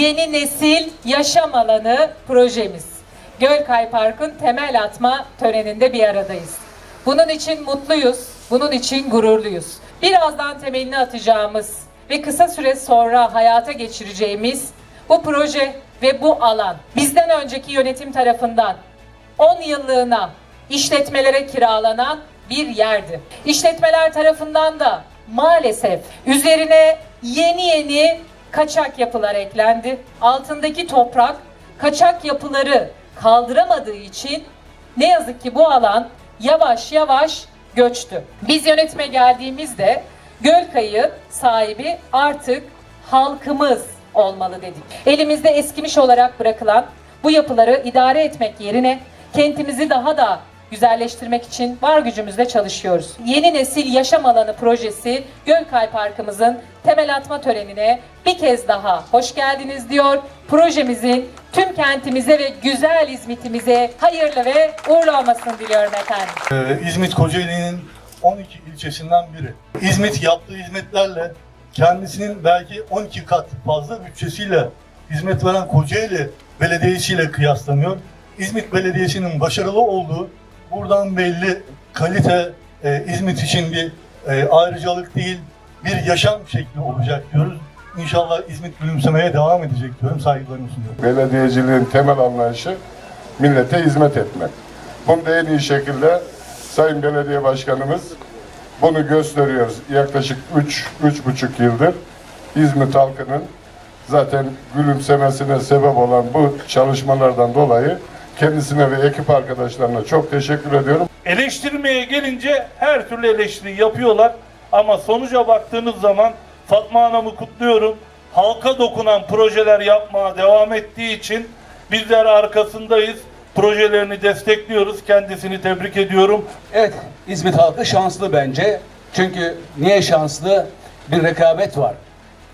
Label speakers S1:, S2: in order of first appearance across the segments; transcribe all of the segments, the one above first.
S1: Yeni Nesil Yaşam Alanı projemiz. Gölkay Park'ın temel atma töreninde bir aradayız. Bunun için mutluyuz, bunun için gururluyuz. Birazdan temelini atacağımız ve kısa süre sonra hayata geçireceğimiz bu proje ve bu alan bizden önceki yönetim tarafından 10 yıllığına işletmelere kiralanan bir yerdi. İşletmeler tarafından da maalesef üzerine yeni yeni kaçak yapılar eklendi. Altındaki toprak kaçak yapıları kaldıramadığı için ne yazık ki bu alan yavaş yavaş göçtü. Biz yönetime geldiğimizde Gölkay'ın sahibi artık halkımız olmalı dedik. Elimizde eskimiş olarak bırakılan bu yapıları idare etmek yerine kentimizi daha da güzelleştirmek için var gücümüzle çalışıyoruz. Yeni Nesil Yaşam Alanı projesi Gölkay Parkımızın temel atma törenine bir kez daha hoş geldiniz diyor. Projemizin tüm kentimize ve güzel İzmit'imize hayırlı ve uğurlu olmasını diliyorum efendim.
S2: Ee, İzmit Kocaeli'nin 12 ilçesinden biri. İzmit yaptığı hizmetlerle kendisinin belki 12 kat fazla bütçesiyle hizmet veren Kocaeli Belediyesi ile kıyaslanıyor. İzmit Belediyesi'nin başarılı olduğu buradan belli kalite e, İzmit için bir e, ayrıcalık değil bir yaşam şekli olacak diyoruz. İnşallah İzmit gülümsemeye devam edecek diyorum. Saygılarımı sunuyorum.
S3: Belediyeciliğin temel anlayışı millete hizmet etmek. Bunu da en iyi şekilde Sayın Belediye Başkanımız bunu gösteriyoruz. Yaklaşık 3 üç, buçuk yıldır İzmit halkının zaten gülümsemesine sebep olan bu çalışmalardan dolayı kendisine ve ekip arkadaşlarına çok teşekkür ediyorum.
S4: Eleştirmeye gelince her türlü eleştiri yapıyorlar ama sonuca baktığınız zaman Fatma Hanım'ı kutluyorum. Halka dokunan projeler yapmaya devam ettiği için bizler arkasındayız. Projelerini destekliyoruz. Kendisini tebrik ediyorum.
S5: Evet, İzmit halkı şanslı bence. Çünkü niye şanslı? Bir rekabet var.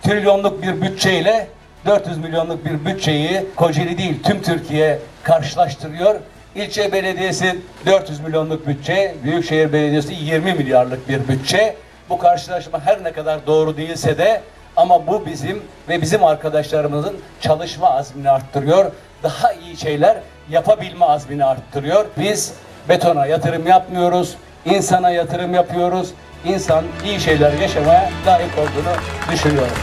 S5: Trilyonluk bir bütçeyle 400 milyonluk bir bütçeyi Kocaeli değil tüm Türkiye karşılaştırıyor. İlçe belediyesi 400 milyonluk bütçe, Büyükşehir Belediyesi 20 milyarlık bir bütçe. Bu karşılaşma her ne kadar doğru değilse de ama bu bizim ve bizim arkadaşlarımızın çalışma azmini arttırıyor. Daha iyi şeyler yapabilme azmini arttırıyor. Biz betona yatırım yapmıyoruz, insana yatırım yapıyoruz. İnsan iyi şeyler yaşamaya layık olduğunu düşünüyorum.